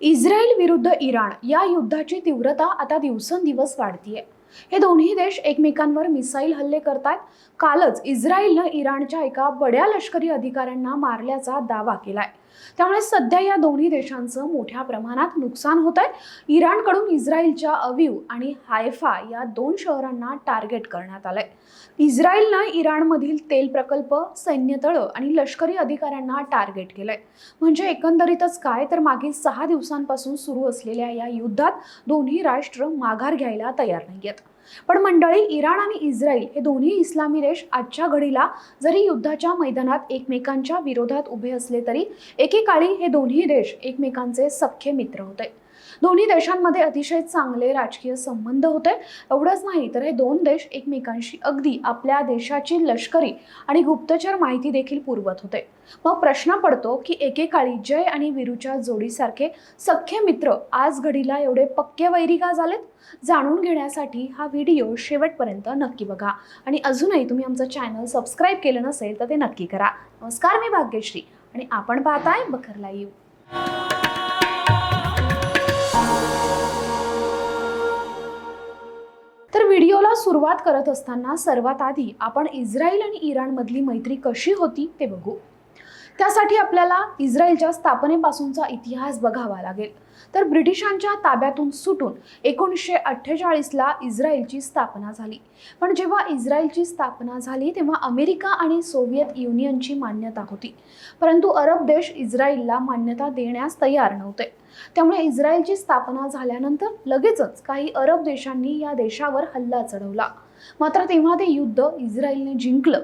Israel विरुद्ध Iran या युद्धाची तीव्रता आता दिवसेंदिवस वाढतीये. हे दोन्ही देश एकमेकांवर मिसाईल हल्ले करतायत कालच इस्रायलनं इराणच्या एका बड्या लष्करी अधिकाऱ्यांना मारल्याचा दावा केलाय. त्यामुळे सध्या या दोन्ही देशांचं मोठ्या प्रमाणात नुकसान होत आहे इराणकडून इस्रायलच्या अवीव आणि हायफा या दोन शहरांना टार्गेट करण्यात आलंय. इस्रायलनं इराणमधील तेल प्रकल्प सैन्यतळ आणि लष्करी अधिकाऱ्यांना टार्गेट केलंय. म्हणजे एकंदरीतच काय तर मागील सहा दिवसांपासून सुरू असलेल्या या युद्धात दोन्ही राष्ट्र माघार घ्यायला तयार नाहीयेत. पण मंडळी इराण आणि इस्रायल हे दोन्ही इस्लामी देश आजच्या घडीला जरी युद्धाच्या मैदानात एकमेकांच्या विरोधात उभे असले तरी एकेकाळी हे दोन्ही देश एकमेकांचे सख्खे मित्र होते. दोन्ही देशांमध्ये अतिशय चांगले राजकीय संबंध होते. एवढंच नाही तर हे दोन देश एकमेकांशी अगदी आपल्या देशाची लष्करी आणि गुप्तचर माहिती देखील पुरवत होते. मग प्रश्न पडतो की एकेकाळी जय आणि विरूच्या जोडीसारखे सख्खे मित्र आज घडीला एवढे पक्के वैरी का झालेत? जाणून घेण्यासाठी हा व्हिडिओ शेवटपर्यंत नक्की बघा. आणि अजूनही तुम्ही आमचं चॅनल सबस्क्राईब केलं नसेल तर ते नक्की करा. नमस्कार मी भाग्यश्री आणि आपण पाहताय बखरला येऊ व्हिडिओला सुरुवात करत असताना सर्वात आधी आपण इस्रायल आणि इराणमधली मैत्री कशी होती ते बघू. त्यासाठी आपल्याला इस्रायलच्या स्थापनेपासूनचा इतिहास बघावा लागेल. तर ब्रिटिशांच्या ताब्यातून सुटून एकोणीसशे अठ्ठेचाळीसला इस्रायलची स्थापना झाली. पण जेव्हा इस्रायलची स्थापना झाली तेव्हा अमेरिका आणि सोव्हिएत युनियनची मान्यता होती. परंतु अरब देश इस्रायलला मान्यता देण्यास तयार नव्हते. त्यामुळे इस्रायलची स्थापना झाल्यानंतर लगेचच काही अरब देशांनी या देशावर हल्ला चढवला. मात्र तेव्हा ते युद्ध इस्रायलने जिंकलं.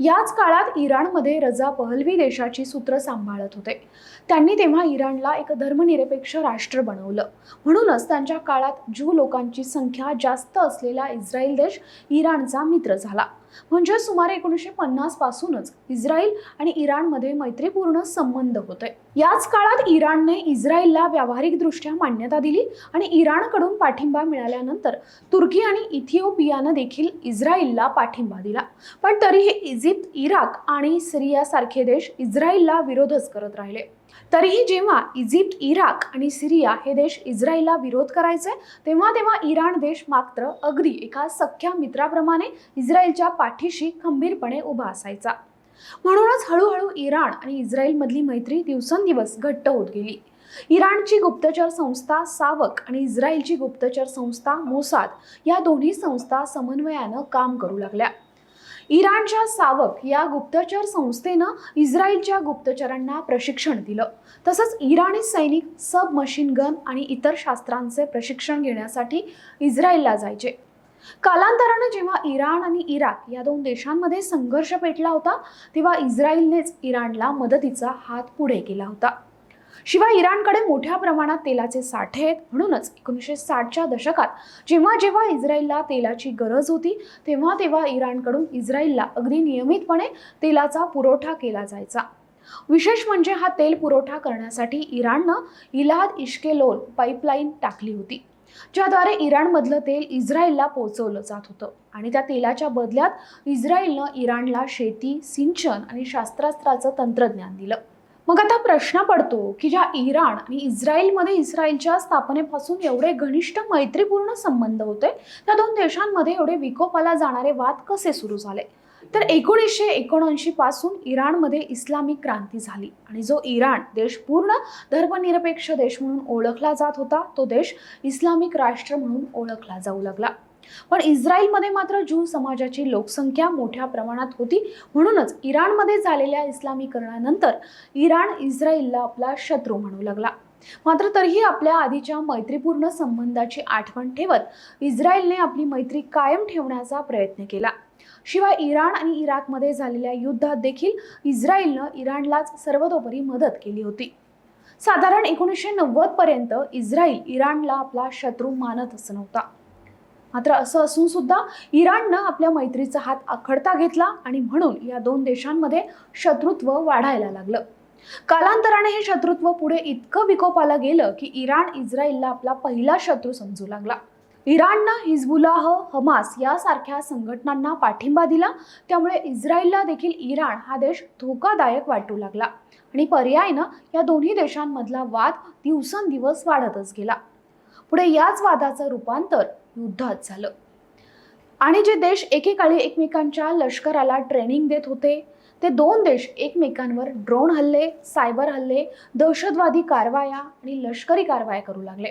याच काळात इराणमध्ये रजा पहलवी देशाची सूत्र सांभाळत होते. त्यांनी तेव्हा इराणला एक धर्मनिरपेक्ष राष्ट्र बनवलं. म्हणूनच त्यांच्या काळात ज्यू लोकांची संख्या जास्त असलेला इस्रायल देश इराणचा मित्र झाला. म्हणजे सुमारे एकोणीसशे पन्नास पासूनच इस्रायल आणि इराणमध्ये मैत्रीपूर्ण संबंध होते याच काळात इराणने इस्रायलला व्यावहारिकदृष्ट्या मान्यता दिली आणि इराणकडून पाठिंबा मिळाल्यानंतर तुर्की आणि इथिओपियानं देखील इस्रायलला पाठिंबा दिला. पण तरीही इजिप्त इराक आणि सिरियासारखे देश इस्रायलला विरोधच करत राहिले. तरीही जेव्हा इजिप्त इराक आणि सिरिया हे देश इस्रायलला विरोध करायचे तेव्हा तेव्हा इराण देश मात्र अगदी एका सख्या मित्राप्रमाणे इस्रायलच्या पाठीशी खंबीरपणे उभा असायचा. म्हणूनच हळूहळू इराण आणि इस्रायलमधली मैत्री दिवसेंदिवस घट्ट होत गेली. इराणची गुप्तचर संस्था सावक आणि इस्रायलची गुप्तचर संस्था मोसाद या दोन्ही संस्था समन्वयानं काम करू लागल्या. इराणच्या सावक या गुप्तचर संस्थेनं इस्रायलच्या गुप्तचरांना प्रशिक्षण दिलं. तसंच इराणी सैनिक सब मशीन गन आणि इतर शास्त्रांचे प्रशिक्षण घेण्यासाठी इस्रायलला जायचे. कालांतरानं जेव्हा इराण आणि इराक या दोन देशांमध्ये संघर्ष पेटला होता तेव्हा इस्रायलनेच इराणला मदतीचा हात पुढे केला होता. शिवाय इराणकडे मोठ्या प्रमाणात तेलाचे साठे आहेत. म्हणूनच एकोणीसशे साठच्या दशकात जेव्हा जेव्हा इस्रायलला तेलाची गरज होती तेव्हा तेव्हा इराणकडून इस्रायलला अगदी नियमितपणे तेलाचा पुरवठा केला जायचा. विशेष म्हणजे हा तेल पुरवठा करण्यासाठी इराणनं इलाद इश्केलोल पाईपलाईन टाकली होती ज्याद्वारे इराणमधलं तेल इस्रायलला पोहोचवलं जात होतं. आणि त्या तेलाच्या बदल्यात इस्रायलनं इराणला शेती सिंचन आणि शास्त्रास्त्राचं तंत्रज्ञान दिलं. मग आता प्रश्न पडतो की ज्या इराण आणि इस्रायलमध्ये इस्रायलच्या स्थापनेपासून एवढे घनिष्ठ मैत्रीपूर्ण संबंध होते त्या दोन देशांमध्ये एवढे विकोपाला जाणारे वाद कसे सुरू झाले? तर एकोणीसशे एकोणऐंशी पासून इराणमध्ये इस्लामिक क्रांती झाली आणि जो इराण देश पूर्ण धर्मनिरपेक्ष देश म्हणून ओळखला जात होता तो देश इस्लामिक राष्ट्र म्हणून ओळखला जाऊ लागला. पण इस्रायलमध्ये मात्र ज्यू समाजाची लोकसंख्या मोठ्या प्रमाणात होती. म्हणूनच इराणमध्ये झालेल्या इस्लामीकरणानंतर इराण इस्रायलला आपला शत्रू म्हणू लागला. मात्र तरीही आपल्या आधीच्या मैत्रीपूर्ण संबंधाची आठवण ठेवत इस्रायलने आपली मैत्री कायम ठेवण्याचा प्रयत्न केला. शिवाय इराण आणि इराकमध्ये झालेल्या युद्धात देखील इस्रायलनं इराणलाच सर्वतोपरी मदत केली होती. साधारण एकोणीसशे नव्वद पर्यंत इस्रायल इराणला आपला शत्रू मानतच नव्हता. मात्र असं असून सुद्धा इराणनं आपल्या मैत्रीचा हात आखडता घेतला आणि म्हणून या दोन देशांमध्ये शत्रुत्व वाढायला लागलं. कालांतराने हे शत्रुत्व पुढे इतकं विकोपाला गेलं की इराण इस्रायलला आपला पहिला शत्रू समजू लागला. इराणनं हिजबुलाह हमास यासारख्या संघटनांना पाठिंबा दिला. त्यामुळे इस्रायलला देखील इराण हा देश धोकादायक वाटू लागला आणि पर्यायनं या दोन्ही देशांमधला वाद दिवसेंदिवस वाढतच गेला. पुढे याच वादाचं रूपांतर युद्धात झालं. आणि जे देश एकेकाळी एकमेकांच्या लष्कराला ट्रेनिंग देत होते ते दोन देश एकमेकांवर ड्रोन हल्ले सायबर हल्ले दहशतवादी कारवाया आणि लष्करी कारवाया करू लागले.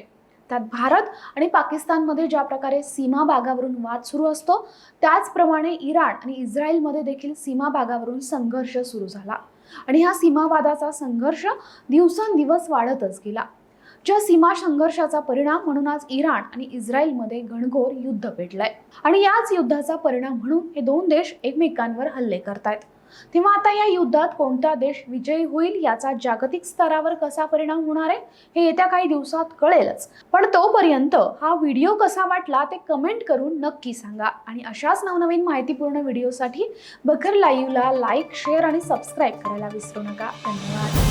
त्यात भारत आणि पाकिस्तानमध्ये ज्या प्रकारे सीमा भागावरून वाद सुरू असतो त्याचप्रमाणे इराण आणि इस्रायलमध्ये देखील सीमा भागावरून संघर्ष सुरू झाला. आणि हा सीमावादाचा संघर्ष दिवसेंदिवस वाढतच गेला. ज्या सीमा संघर्षाचा परिणाम म्हणून आज इराण आणि इस्रायलमध्ये घणघोर युद्ध पेटलंय. आणि याच युद्धाचा परिणाम म्हणून हे दोन देश एकमेकांवर हल्ले करतायत. तेव्हा आता या युद्धात कोणता देश विजयी होईल याचा जागतिक स्तरावर कसा परिणाम होणार आहे हे येत्या काही दिवसात कळेलच. पण तोपर्यंत हा व्हिडिओ कसा वाटला ते कमेंट करून नक्की सांगा. आणि अशाच नवनवीन माहितीपूर्ण व्हिडिओसाठी बखर लाईव्हला लाईक शेअर आणि सबस्क्राईब करायला विसरू नका. धन्यवाद.